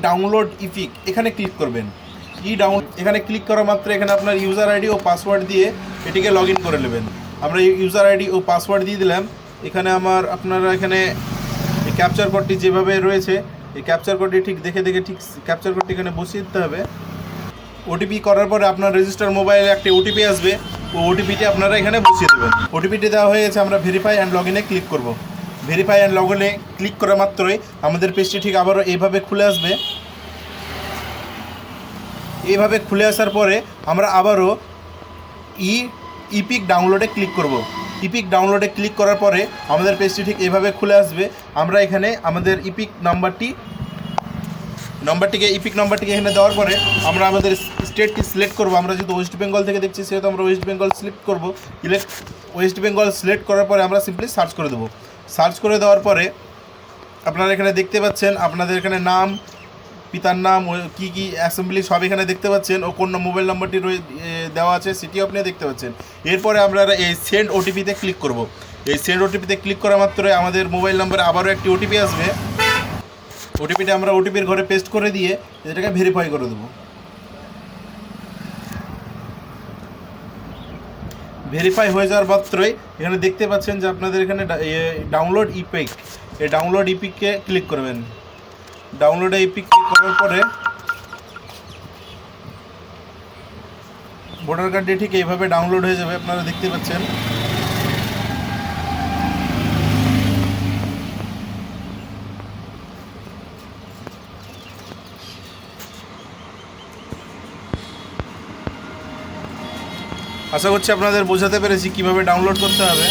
Download ইফিক এখানে click করবেন। ই down এখানে ক্লিক করা মাত্র এখানে আপনার ইউজার আইডি ও পাসওয়ার্ড দিয়ে এটিকে লগ করে নেবেন। আমরা ইউজার আইডি ও পাসওয়ার্ড দিয়ে দিলাম। এখানে আমার, আপনারা এখানে এই ক্যাপচার কোডটি যেভাবে রয়েছে, এই ক্যাপচার কোডটি ঠিক দেখে দেখে ঠিক ক্যাপচার কোডটি এখানে বসিয়ে দিতে হবে। ওটিপি করার পরে আপনার রেজিস্টার মোবাইলে একটা ওটিপি আসবে। ও ওটিপিটি আপনারা এখানে বসিয়ে দেবেন। ওটিপিটি দেওয়া হয়ে গেছে, আমরা ভেরিফাই অ্যান্ড লগ ইনে ক্লিক করব। ভেরিফাই অ্যান্ড লগ ইনে ক্লিক করা মাত্রই আমাদের পেজটি ঠিক আবারও এইভাবে খুলে আসবে। এইভাবে খুলে আসার পরে আমরা আবারও ই ইপিক ডাউনলোডে ক্লিক করব। ইপিক ডাউনলোডে ক্লিক করার পরে আমাদের পেজটি ঠিক এভাবে খুলে আসবে। আমরা এখানে আমাদের ইপিক নাম্বারটি নম্বরটিকে ইপিক নম্বরটিকে এখানে দেওয়ার পরে আমরা আমাদের স্টেটটি সিলেক্ট করব। আমরা যেহেতু ওয়েস্ট বেঙ্গল থেকে দেখছি, সেহেতু আমরা ওয়েস্ট বেঙ্গল সিলেক্ট করব। ইলেক্ট ওয়েস্ট বেঙ্গল সিলেক্ট করার পরে আমরা সিম্পলি সার্চ করে দেবো। সার্চ করে দেওয়ার পরে আপনারা এখানে দেখতে পাচ্ছেন আপনাদের এখানে নাম, পিতার নাম কী কী অ্যাসেম্বলি সব এখানে দেখতে পাচ্ছেন। ও কোন মোবাইল নম্বরটি দেওয়া আছে সেটিও আপনি দেখতে পাচ্ছেন। এরপরে আমরা এই সেন্ড ওটিপিতে ক্লিক করব। এই সেন্ড ওটিপিতে ক্লিক করা মাত্রই আমাদের মোবাইল নাম্বারে আবারও একটি ওটিপি আসবে। ওটিপিটা আমরা ওটিপির ঘরে পেস্ট করে দিয়ে এটাকে ভেরিফাই করে দেবো। ভেরিফাই হয়ে যাওয়ার মাত্রই এখানে দেখতে পাচ্ছেন যে আপনাদের এখানে ডাউনলোড ইপিক এই ডাউনলোড ইপিককে ক্লিক করবেন। ডাউনলোড ইপিক ক্লিক করার পরে ভোটার কার্ডটি ঠিক এইভাবে ডাউনলোড হয়ে যাবে, আপনারা দেখতে পাচ্ছেন। আশা করছি আপনাদের বোঝাতে পেরেছি কীভাবে ডাউনলোড করতে হবে।